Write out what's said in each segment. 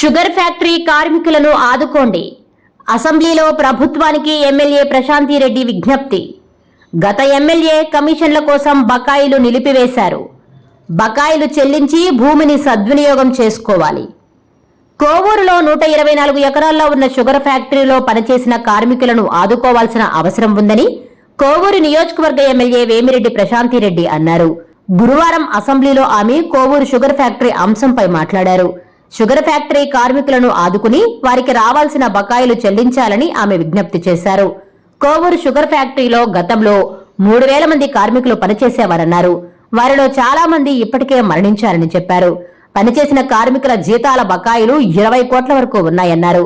Sugar factory కార్మికులను ఆదుకోండి. అసెంబ్లీలో ప్రభుత్వానికి ఎమ్మెల్యే ప్రశాంతిరెడ్డి విజ్ఞప్తి. గత ఎమ్మెల్యే కమిషన్ల కోసం బకాయిలు నిలిపివేశారు. బకాయిలు చెల్లించి భూమిని సద్వినియోగం చేసుకోవాలి. కోవూరులో నూట ఇరవై నాలుగు ఎకరాల్లో ఉన్న షుగర్ ఫ్యాక్టరీలో పనిచేసిన కార్మికులను ఆదుకోవాల్సిన అవసరం ఉందని కోవూరు నియోజకవర్గ ఎమ్మెల్యే వేమిరెడ్డి ప్రశాంతిరెడ్డి అన్నారు. గురువారం అసెంబ్లీలో ఆమె కోవూరు షుగర్ ఫ్యాక్టరీ అంశంపై మాట్లాడారు. షుగర్ ఫ్యాక్టరీ కార్మికులను ఆదుకుని వారికి రావాల్సిన బకాయిలు చెల్లించాలని ఆమె విజ్ఞప్తి చేశారు. కోవూరు షుగర్ ఫ్యాక్టరీలో గతంలో మూడు వేల మంది కార్మికులు పనిచేసేవారన్నారు. వారిలో చాలా మంది ఇప్పటికే మరణించారని చెప్పారు. పనిచేసిన కార్మికుల జీతాల బకాయిలు ఇరవై కోట్ల వరకు ఉన్నాయన్నారు.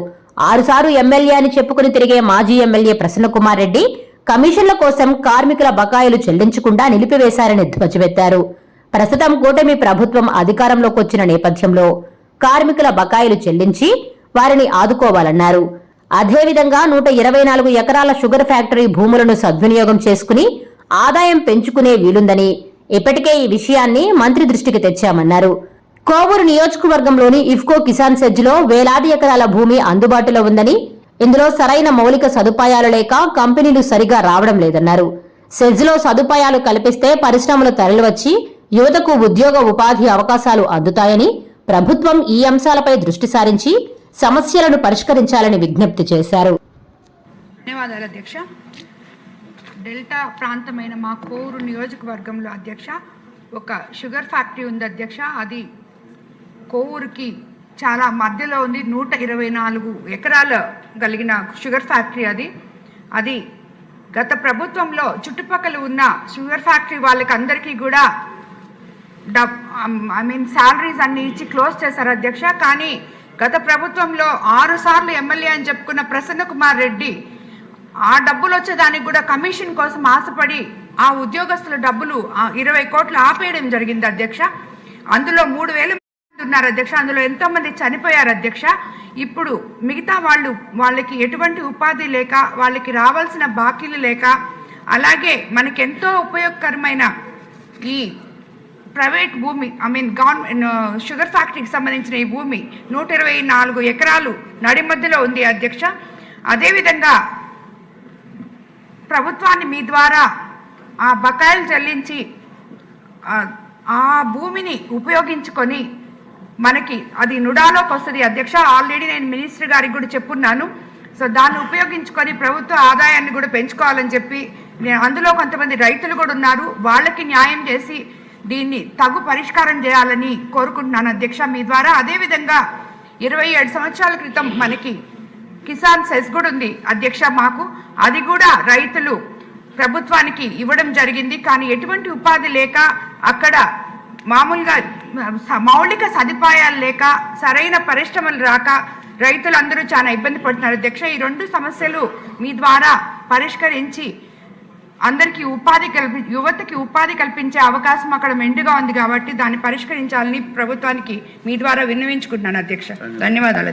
ఆరుసార్లు ఎమ్మెల్యే అని చెప్పుకుని తిరిగే మాజీ ఎమ్మెల్యే ప్రసన్నకుమార్ రెడ్డి కమిషన్ల కోసం కార్మికుల బకాయిలు చెల్లించకుండా నిలిపివేశారని ధ్వజమెత్తారు. ప్రస్తుతం కూటమి ప్రభుత్వం అధికారంలోకి వచ్చిన నేపథ్యంలో కార్మికుల బకాయిలు చెల్లించి వారిని ఆదుకోవాలన్నారు. అదేవిధంగా నూట ఇరవై నాలుగు ఎకరాల షుగర్ ఫ్యాక్టరీ భూములను సద్వినియోగం చేసుకుని ఆదాయం పెంచుకునే వీలుందని ఇప్పటికే ఈ విషయాన్ని మంత్రి దృష్టికి తెచ్చామన్నారు. కోవూరు నియోజకవర్గంలోని ఇఫ్కో కిసాన్ సెజ్లో వేలాది ఎకరాల భూమి అందుబాటులో ఉందని ఇందులో సరైన మౌలిక సదుపాయాలు లేక కంపెనీలు సరిగా రావడం లేదన్నారు. సెజ్లో సదుపాయాలు కల్పిస్తే పరిశ్రమలు తరలివచ్చి యువతకు ఉద్యోగ ఉపాధి అవకాశాలు అందుతాయని ప్రభుత్వం ఈ అంశాలపై దృష్టి సారించి సమస్యలను పరిష్కరించాలని విజ్ఞప్తి చేశారు. ధన్యవాదాలు అధ్యక్ష. డెల్టా ప్రాంతమైన మా కోరు నియోజకవర్గంలో అధ్యక్ష ఒక షుగర్ ఫ్యాక్టరీ ఉంది అధ్యక్ష. అది కోవూరుకి చాలా మధ్యలో ఉంది. నూట ఇరవై నాలుగు ఎకరాలు కలిగిన షుగర్ ఫ్యాక్టరీ అది. అది గత ప్రభుత్వంలో చుట్టుపక్కల ఉన్న షుగర్ ఫ్యాక్టరీ వాళ్ళకి అందరికీ కూడా డబ్ ఐ మీన్ శాలరీస్ అన్ని ఇచ్చి క్లోజ్ చేశారు అధ్యక్ష. కానీ గత ప్రభుత్వంలో ఆరు సార్లు ఎమ్మెల్యే అని చెప్పుకున్న ప్రసన్న కుమార్ రెడ్డి ఆ డబ్బులు వచ్చేదానికి కూడా కమిషన్ కోసం ఆశపడి ఆ ఉద్యోగస్తుల డబ్బులు ఇరవై కోట్లు ఆపేయడం జరిగింది అధ్యక్ష. అందులో మూడు వేల మంది ఉన్నారు అధ్యక్ష. అందులో ఎంతో మంది చనిపోయారు అధ్యక్ష. ఇప్పుడు మిగతా వాళ్ళు వాళ్ళకి ఎటువంటి ఉపాధి లేక వాళ్ళకి రావాల్సిన బాకీలు లేక అలాగే మనకెంతో ఉపయోగకరమైన ఈ ప్రైవేట్ భూమి ఐ మీన్ గవర్నమెంట్ షుగర్ ఫ్యాక్టరీకి సంబంధించిన ఈ భూమి నూట ఇరవై నాలుగు ఎకరాలు నడి మధ్యలో ఉంది అధ్యక్ష. అదేవిధంగా ప్రభుత్వాన్ని మీ ద్వారా ఆ బకాయిలు చెల్లించి ఆ- భూమిని ఉపయోగించుకొని మనకి అది నుడాలోకి వస్తుంది అధ్యక్ష. ఆల్రెడీ నేను మినిస్టర్ గారికి కూడా చెప్పున్నాను. సో దాన్ని ఉపయోగించుకొని ప్రభుత్వ ఆదాయాన్ని కూడా పెంచుకోవాలని చెప్పి నేను అందులో కొంతమంది రైతులు కూడా ఉన్నారు. వాళ్ళకి న్యాయం చేసి దీన్ని తగు పరిష్కారం చేయాలని కోరుకుంటున్నాను అధ్యక్ష. మీ ద్వారా అదేవిధంగా ఇరవై ఏడు సంవత్సరాల క్రితం మనకి కిసాన్ సెస్ కూడా ఉంది అధ్యక్ష మాకు. అది కూడా రైతులు ప్రభుత్వానికి ఇవ్వడం జరిగింది. కానీ ఎటువంటి ఉపాధి లేక అక్కడ మామూలుగా స- మౌలిక సదుపాయాలు లేక సరైన పరిశ్రమలు రాక రైతులందరూ చాలా ఇబ్బంది పడుతున్నారు అధ్యక్ష. ఈ రెండు సమస్యలు మీ ద్వారా పరిష్కరించి అందరికీ ఉపాధి కల్పి యువతకి ఉపాధి కల్పించే అవకాశం అక్కడ మెండుగా ఉంది కాబట్టి దాన్ని పరిష్కరించాలని ప్రభుత్వానికి మీ ద్వారా విన్నవించుకుంటున్నాను అధ్యక్ష. ధన్యవాదాలు.